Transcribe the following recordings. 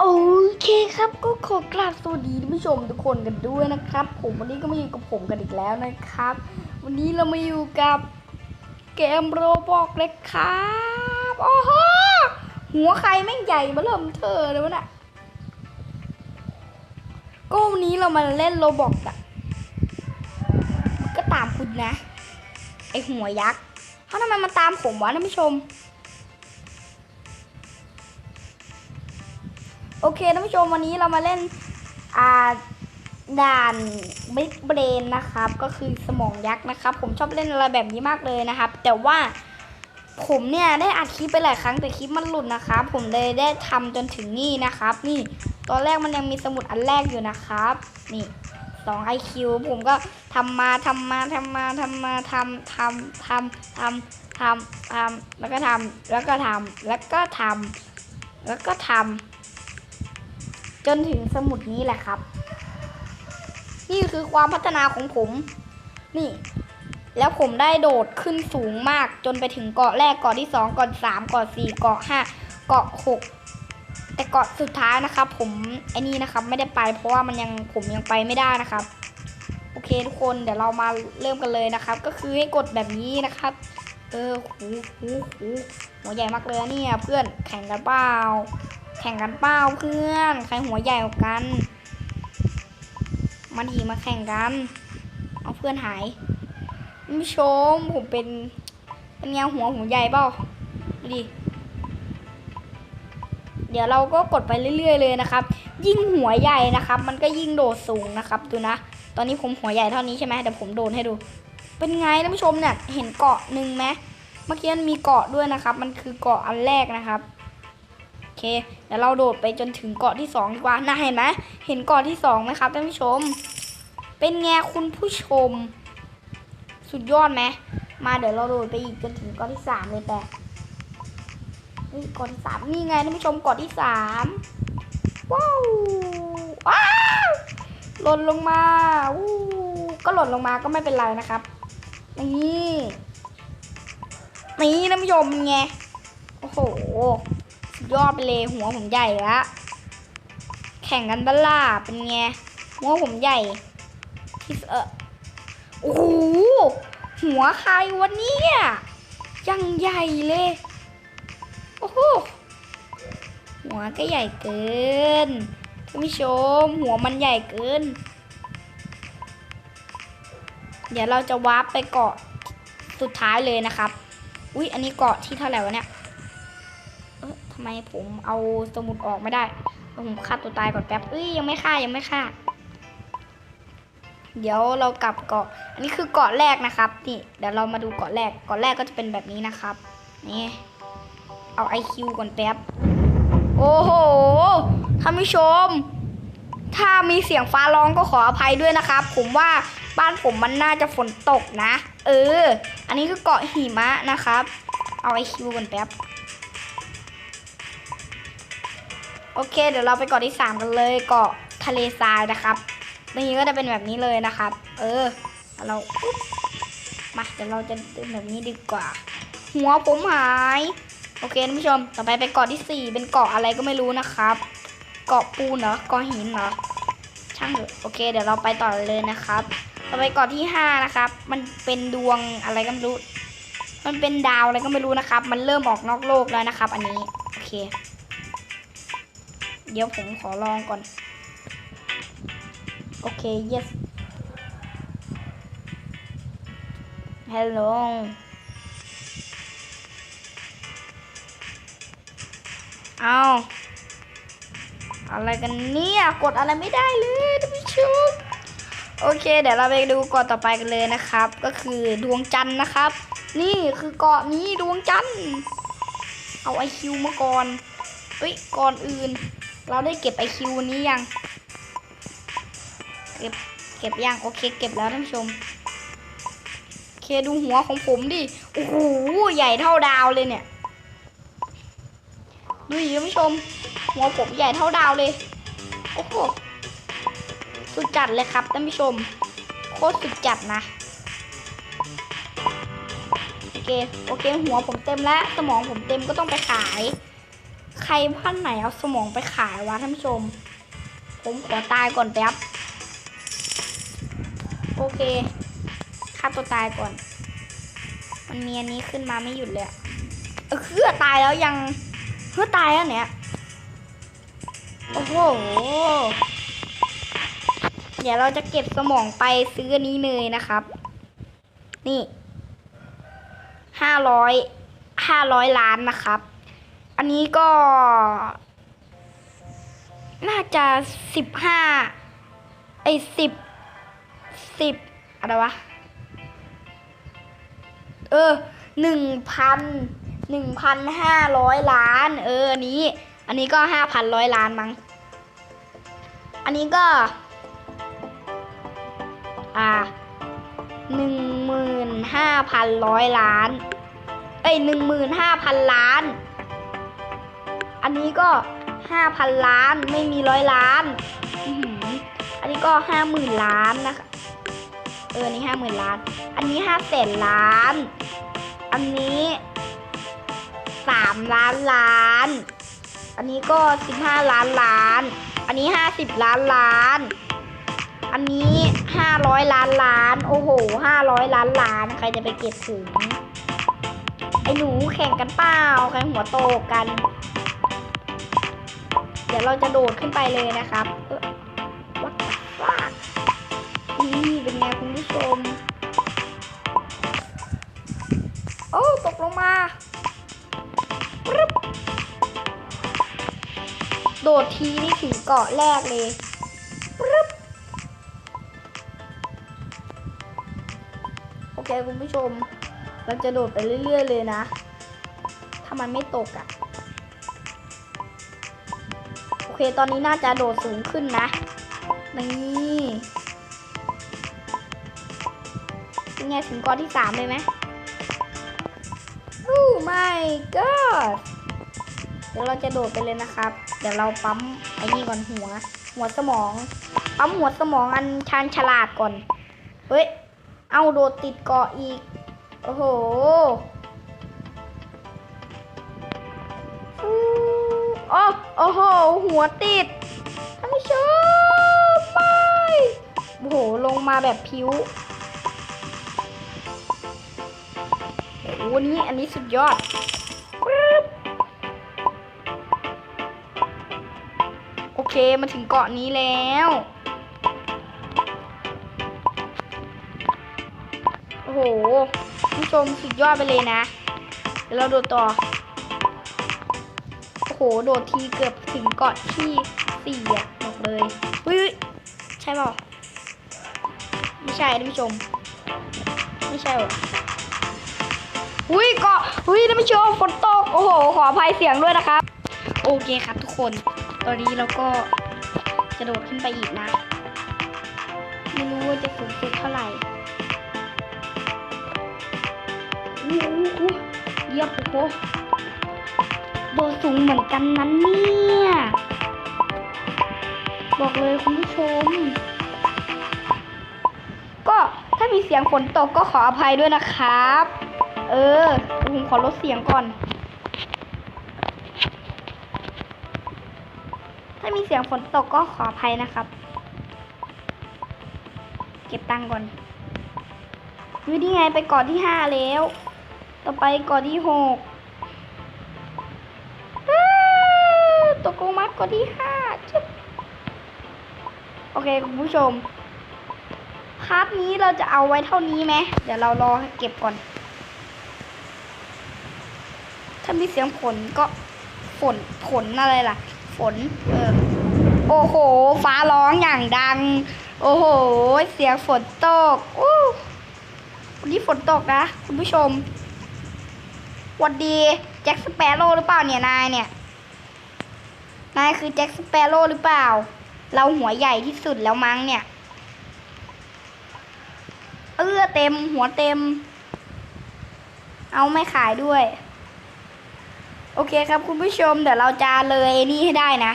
โอเคครับก็ขอกราบสวัสดีท่านผู้ชมทุกคนกันด้วยนะครับ ผมวันนี้ก็มาอยู่กับผมกันอีกแล้วนะครับ วันนี้เรามาอยู่กับเกมโรบอกเลยครับโอ้โหหัวใครแม่งใหญ่มาเริ่มเธอเลยวะน่ะก็วันนี้เรามาเล่นโรบอกอะก็ตามคุณนะ ไอหัวยักษ์เขาทำไมมาตามผมวะท่านผู้ชม โอเคท่านผู้ชมวันนี้เรามาเล่นอ่าด่านบิ๊กเบรนนะครับ ก็คือสมองยักษ์นะครับ ผมชอบเล่นอะไรแบบนี้มากเลยนะครับ แต่ว่าผมเนี่ยได้อัดคลิปไปหลายครั้งแต่คลิปมันหลุดนะครับ ผมเลยได้ทำจนถึงนี่นะครับ นี่ตอนแรกมันยังมีสมุดอันแรกอยู่นะครับ นี่สองไอคิวผมก็ทำมาทำมาทำมาทำมาทำทำทำทำทำทำแล้วก็ทำแล้วก็ทำแล้วก็ทำแล้วก็ทำ จนถึงสมุดนี้แหละครับ นี่คือความพัฒนาของผม นี่ แล้วผมได้โดดขึ้นสูงมากจนไปถึงเกาะแรกเกาะที่สองเกาะสามเกาะสี่เกาะห้าเกาะหกแต่เกาะสุดท้ายนะครับ ผมไอ้นี่นะครับ ไม่ได้ไป เพราะว่ามันยังผมยังไปไม่ได้นะครับ โอเคทุกคนเดี๋ยวเรามาเริ่มกันเลยนะครับ ก็คือให้กดแบบนี้นะครับ เออหูหูหูหัวใหญ่มากเลยนะเนี่ยเพื่อนแข่งกันเปล่า แข่งกันเปล่าเพื่อน ใครหัวใหญ่กว่ากัน มาดีมาแข่งกัน เอาเพื่อนหายท่านผู้ชมผมเป็นเป็นแนวหัวหัวใหญ่เปล่าดูดิเดี๋ยวเราก็กดไปเรื่อย ๆ เลยนะครับ ยิ่งหัวใหญ่นะครับ มันก็ยิ่งโดดสูงนะครับดูนะ ตอนนี้ผมหัวใหญ่เท่านี้ใช่ไหมเดี๋ยวผมโดดให้ดู เป็นไงท่านผู้ชมเนี่ยเห็นเกาะหนึ่งไหมเมื่อกี้มันมีเกาะด้วยนะครับ มันคือเกาะอันแรกนะครับ เค เดี๋ยวเราโดดไปจนถึงเกาะที่สองดีกว่าน่าเห็นไหมเห็นเกาะที่สองไหมครับท่านผู้ชม เป็นไงคุณผู้ชม สุดยอดไหมมาเดี๋ยวเราโดดไปอีกจนถึงเกาะที่สามเลยแต่เฮ้ยเกาะที่สามนี่ไงท่านผู้ชมเกาะที่สามว้าวว้าวหล่นลงมาวู้ก็หล่นลงมาก็ไม่เป็นไรนะครับนี่นี่ท่านผู้ชมไงโอ้โห ยอดไปเลยหัวผมใหญ่ละแข่งกันบ้าล่าเป็นไงหัวผมใหญ่ที่เออโอ้โหหัวใครวันนี้ยังใหญ่เลยโอ้โหหัวก็ใหญ่เกินท่านผู้ชมหัวมันใหญ่เกิน เดี๋ยวเราจะวาร์ปไปเกาะสุดท้ายเลยนะครับ อุ๊ย อันนี้เกาะที่เท่าไหร่วะเนี่ย ไมผมเอาสมุดออกไม่ได้ผมฆ่าตัวตายก่อนแป๊บเอ้ยยังไม่ฆ่ายังไม่ฆ่า เดี๋ยวเรากลับเกาะ อันนี้คือเกาะแรกนะครับ นี่เดี๋ยวเรามาดูเกาะแรก เกาะแรกก็จะเป็นแบบนี้นะครับ นี่ เอา IQ ก่อนแป๊บ โอ้โหท่านผู้ชม ถ้ามีเสียงฟ้าร้องก็ขออภัยด้วยนะครับ ผมว่าบ้านผมมันน่าจะฝนตกนะ เออ อันนี้คือเกาะหิมะนะครับ เอา IQ ก่อนแป๊บ โอเค เดี๋ยวเราไปเกาะที่สามกันเลยเกาะทะเลทรายนะครับนี่ก็จะเป็นแบบนี้เลยนะครับ เออ เรามาเดี๋ยวเราจะเดินแบบนี้ดีกว่า หัวผมหาย โอเคท่านผู้ชม ต่อไปไปเกาะที่สี่เป็นเกาะอะไรก็ไม่รู้นะครับ เกาะปูนเหรอเกาะหินเหรอช่างเถอะโอเค เดี๋ยวเราไปต่อเลยนะครับ ต่อไปเกาะที่ห้านะครับ มันเป็นดวงอะไรก็ไม่รู้ มันเป็นดาวอะไรก็ไม่รู้นะครับ มันเริ่มออกนอกโลกแล้วนะครับ อันนี้ โอเค เดี๋ยวผมขอลองก่อน โอเค yes hello เอาอะไรกันเนี่ยกดอะไรไม่ได้เลยท่านผู้ชมโอเค เดี๋ยวเราไปดูเกาะต่อไปกันเลยนะครับ ก็คือดวงจันทร์นะครับ นี่คือเกาะนี้ดวงจันทร์เอาไอคิวมาก่อนเฮ้ยก่อนอื่น เราได้เก็บไอคิวนี้ยัง เก็บ เก็บยัง โอเค เก็บแล้วท่านผู้ชม โอเคดูหัวของผมดิ โอ้โห ใหญ่เท่าดาวเลยเนี่ย ดูดิท่านผู้ชม หัวผมใหญ่เท่าดาวเลย โอ้โห สุดจัดเลยครับท่านผู้ชม โคตรสุดจัดนะโอเค โอเค หัวผมเต็มแล้ว สมองผมเต็มก็ต้องไปขาย ใครพันไหนเอาสมองไปขายวะท่านผู้ชม ผมขอตายก่อนแป๊บ โอเคฆ่าตัวตายก่อน มันมีอันนี้ขึ้นมาไม่หยุดเลยเออคือตายแล้วยังเพื่อตายแล้วเนี่ย โอ้โห เดี๋ยวเราจะเก็บสมองไปซื้ออันนี้เลยนะครับ นี่ห้าร้อยห้าร้อยล้านนะครับ อันนี้ก็ น่าจะสิบห้าไอ้สิบสิบอะไรวะ เออหนึ่งพันหนึ่งพันห้าร้อยล้าน เอออันนี้ อันนี้ก็ห้าพันร้อยล้านมั้ง อันนี้ก็ อ่าหนึ่งหมื่นห้าพันร้อยล้าน เอ้ยหนึ่งหมื่นห้าพันล้าน อันนี้ก็ห้าพันล้านไม่มีร้อยล้านอื้อหืออันนี้ก็ห้าหมื่นล้านนะคะ เอออันนี้ห้าหมื่นล้าน อันนี้ห้าแสนล้าน อันนี้สามล้านล้าน อันนี้ก็สิบห้าล้านล้าน อันนี้ห้าสิบล้านล้าน อันนี้ห้าร้อยล้านล้าน โอ้โหห้าร้อยล้านล้าน ใครจะไปเก็บถึง ไอ้หนูแข่งกันเปล่าใครหัวโตกัน เดี๋ยวเราจะโดดขึ้นไปเลยนะครับวัดฟ้านี่เป็นไงคุณผู้ชม โอ้ตกลงมา โดดทีนี่ถึงเกาะแรกเลยโอเคคุณผู้ชม เราจะโดดไปเรื่อย ๆ เลยนะ ถ้ามันไม่ตกอะ่ะ เคตอนนี้น่าจะโดดสูงขึ้นนะนี่เป็นไงถึงกอที่สามเลยไหมโอ้ my god เดี๋ยวเราจะโดดไปเลยนะครับ เดี๋ยวเราปั๊มไอ้นี่ก่อนหัว หัวสมอง ปั๊มหัวสมองอันชานฉลาดก่อน เฮ้ย เอาโดดติดเกาะอีก โอ้โห โอ้โห หัวติดท่านผู้ชมไปโอ้โห ลงมาแบบพิ้วโอ้โหอันนี้อันนี้สุดยอดโอเค มาถึงเกาะนี้แล้วโอ้โหผู้ชมสุดยอดไปเลยนะ เดี๋ยวเราโดดต่อ โอ้โหโดดทีเกือบถึงเกาะที่สี่อะบอกเลยเฮ้ยใช่เปล่าไม่ใช่ท่านผู้ชม ไม่ใช่หรอหุ้ยเกาะหุ้ยท่านผู้ชมฝนตกโอ้โห ขออภัยเสียงด้วยนะครับ โอเคครับทุกคน ตอนนี้เราก็จะโดดขึ้นไปอีกนะ ไม่รู้ว่าจะสูงสุดเท่าไหร่โอ้โหเยียบโอ้โห โดดสูงเหมือนกันนั้นเนี่ย บอกเลยคุณผู้ชม ก็ถ้ามีเสียงฝนตกก็ขออภัยด้วยนะครับ เออผมขอลดเสียงก่อน ถ้ามีเสียงฝนตกก็ขออภัยนะครับ เก็บตังก่อนวินี่ไงไปเกาะที่ห้าแล้ว ต่อไปเกาะที่หกอ้าวตกล งมาเกาะที่ห้าจึ๊บโอเคคุณผู้ชม พาร์ทนี้เราจะเอาไว้เท่านี้ไหมเดี๋ยวเรารอเก็บก่อน ถ้ามีเสียงฝนก็ฝนฝนอะไรล่ะ ฝน เออ โอ้โห ฟ้าร้องอย่างดัง โอ้โห เสียงฝนตกอู้วันนี้ฝนตกนะ คุณผู้ชมหวัดดี แจ็คสเปโร่หรือเปล่าเนี่ย นายเนี่ย นายคือแจ็คสเปโร่หรือเปล่า เราหัวใหญ่ที่สุดแล้วมั้งเนี่ย เออเต็มหัวเต็ม เอาไม่ขายด้วย โอเคครับคุณผู้ชมเดี๋ยวเราจะเลยนี่ให้ได้นะ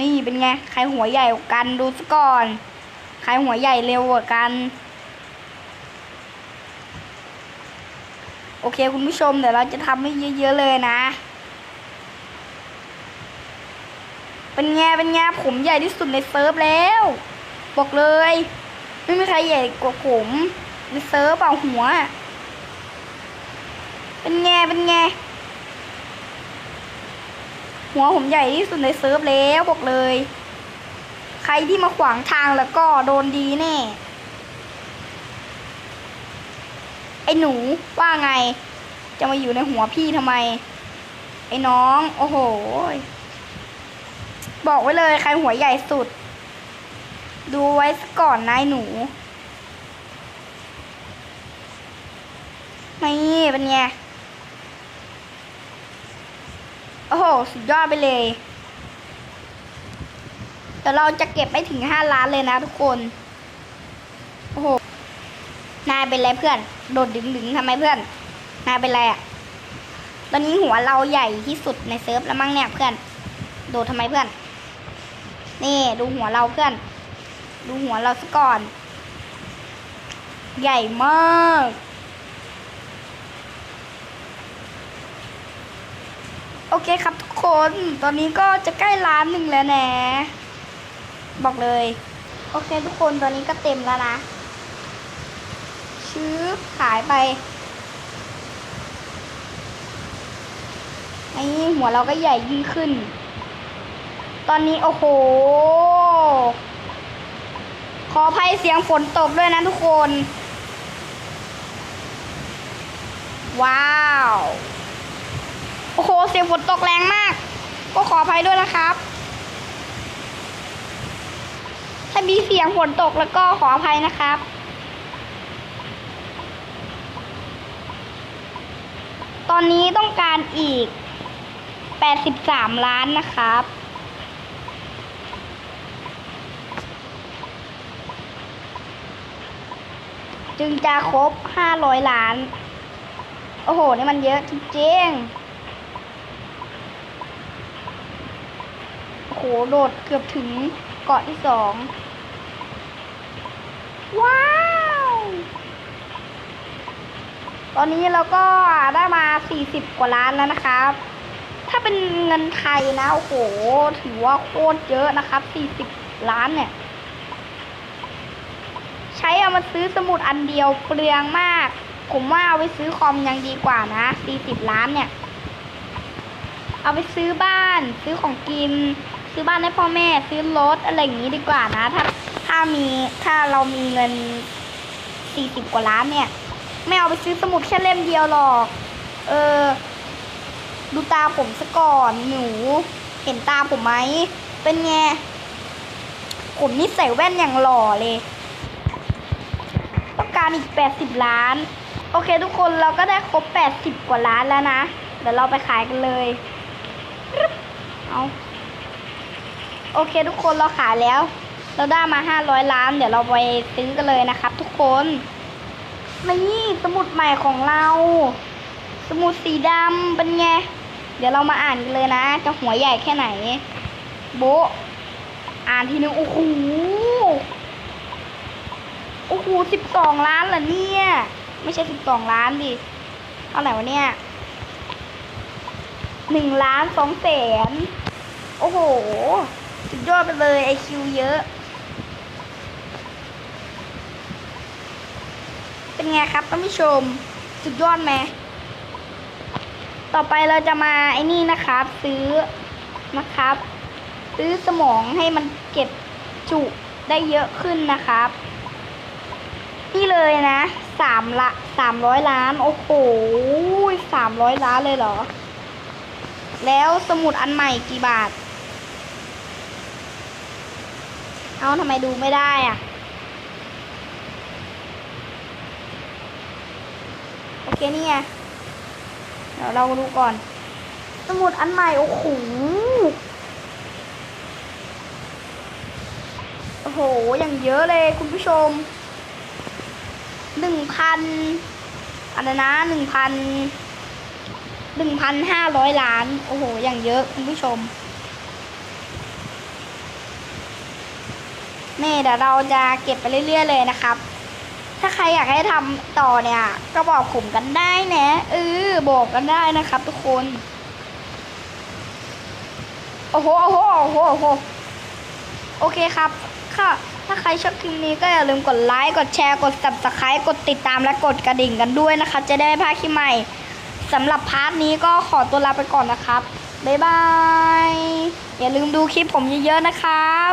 นี่เป็นไง ใครหัวใหญ่กว่ากันดูซะก่อน ใครหัวใหญ่เร็วกว่ากันโอเค คุณผู้ชมเดี๋ยวเราจะทำให้เยอะๆเลยนะ โเป็นไงเป็นไงผมใหญ่ที่สุดในเซิร์ฟแล้ว บอกเลย ไม่มีใครใหญ่กว่าผมในเซิร์ฟเปล่าหัว เป็นไงเป็นไงหัวผมใหญ่ที่สุดในเซิร์ฟแล้วบอกเลย ใครที่มาขวางทางแล้วก็โดนดีแน่ ไอ้หนูว่าไง จะมาอยู่ในหัวพี่ทำไม ไอ้น้อง โอ้โห บอกไว้เลยใครหัวใหญ่สุด ดูไว้ก่อนนายหนูนี่เป็นไงโอ้โห สุดยอดไปเลย เดี๋ยวเราจะเก็บไปถึงห้าล้านเลยนะทุกคน โอ้โห นายเป็นไรเพื่อน โดดดึงดึงทำไมเพื่อน นายเป็นไรอะ่ะ ตอนนี้หัวเราใหญ่ที่สุดในเซิร์ฟแล้วมั้งเนี่ยเพื่อน โดดทำไมเพื่อน นี่ดูหัวเราเพื่อน ดูหัวเราซะก่อน ใหญ่มากโอเคครับทุกคน ตอนนี้ก็จะใกล้ล้านหนึ่งแล้วนะบอกเลย โอเคทุกคน ตอนนี้ก็เต็มแล้วนะ ชื้อขายไป ไอ้หัวเราก็ใหญ่ยิ่งขึ้น ตอนนี้โอ้โห ขออภัยเสียงฝนตกด้วยนะทุกคน ว้าว โอ้โห เสียงฝนตกแรงมาก ก็ขออภัยด้วยนะครับ ถ้ามีเสียงฝนตกแล้วก็ขออภัยนะครับตอนนี้ต้องการอีก 83 ล้านนะครับ จึงจะครบ 500 ล้าน โอ้โห นี่มันเยอะจริงๆโอ้โห โดดเกือบถึงเกาะที่สอง ว้าว ตอนนี้เราก็ได้มา 40 กว่าล้านแล้วนะครับ ถ้าเป็นเงินไทยนะ โอ้โห ถือว่าโคตรเยอะนะครับ 40 ล้านเนี่ย ใช้เอามาซื้อสมุดอันเดียวเปลืองมาก ผมว่าเอาไปซื้อคอมยังดีกว่านะ40ล้านเนี่ย เอาไปซื้อบ้าน ซื้อของกิน ซื้อบ้านให้พ่อแม่ ซื้อรถอะไรอย่างนี้ดีกว่านะ ถ้าถ้ามีถ้าเรามีเงิน40กว่าล้านเนี่ย ไม่เอาไปซื้อสมุดแค่เล่มเดียวหรอก เออ ดูตาผมซะก่อนหนูเห็นตาผมไหมเป็นไงผมนี่ใส่แว่นอย่างหล่อเลย การอีก 80 ล้าน โอเคทุกคนเราก็ได้ครบ 80 กว่าล้านแล้วนะ เดี๋ยวเราไปขายกันเลย เอาโอเคทุกคนเราขายแล้ว เราได้มา 500 ล้าน เดี๋ยวเราไปซื้อกันเลยนะครับ ทุกคนนี่สมุดใหม่ของเรา สมุดสีดำเป็นไง เดี๋ยวเรามาอ่านกันเลยนะ จะหัวใหญ่แค่ไหน โบ อ่านทีนึงโอ้โห โอ้โหสิบสองล้านเหรอเนี่ย ไม่ใช่สิบสองล้านดิ เท่าไหร่วะเนี่ยหนึ่งล้านสองแสน โอ้โห สุดยอดไปเลยไอคิวเยอะ เป็นไงครับท่านผู้ชม สุดยอดไหม ต่อไปเราจะมาไอ้นี่นะครับ ซื้อนะครับ ซื้อสมองให้มันเก็บจุได้เยอะขึ้นนะครับ นี่เลยนะสามละสามร้อยล้าน โอ้โหสามร้อยล้านเลยเหรอ แล้วสมุดอันใหม่กี่บาท เอาทำไมดูไม่ได้อะ โอเคนี่ไงเดี๋ยวเราดูก่อน สมุดอันใหม่ โอ้โหโอ้โห อย่างเยอะเลยคุณผู้ชม หนึ่งพันอะไรนะหนึ่งพันหนึ่งพันห้าร้อยล้าน โอ้โห อย่างเยอะคุณผู้ชมนี่เดี๋ยวเราจะเก็บไปเรื่อย ๆ เลยนะครับ ถ้าใครอยากให้ทำต่อเนี่ย ก็บอกผมกันได้นะเออบอกกันได้นะครับ ทุกคน โอ้โห โอ้โห โอ้โห โอ้โหโอเคครับค่ะ ถ้าใครชอบคลิปนี้ก็อย่าลืมกดไลค์ กดแชร์ กด subscribe กดติดตามและกดกระดิ่งกันด้วยนะคะ จะได้ไม่พลาดคลิปใหม่สำหรับพาร์ทนี้ก็ขอตัวลาไปก่อนนะครับ บ๊ายบาย อย่าลืมดูคลิปผมเยอะๆนะครับ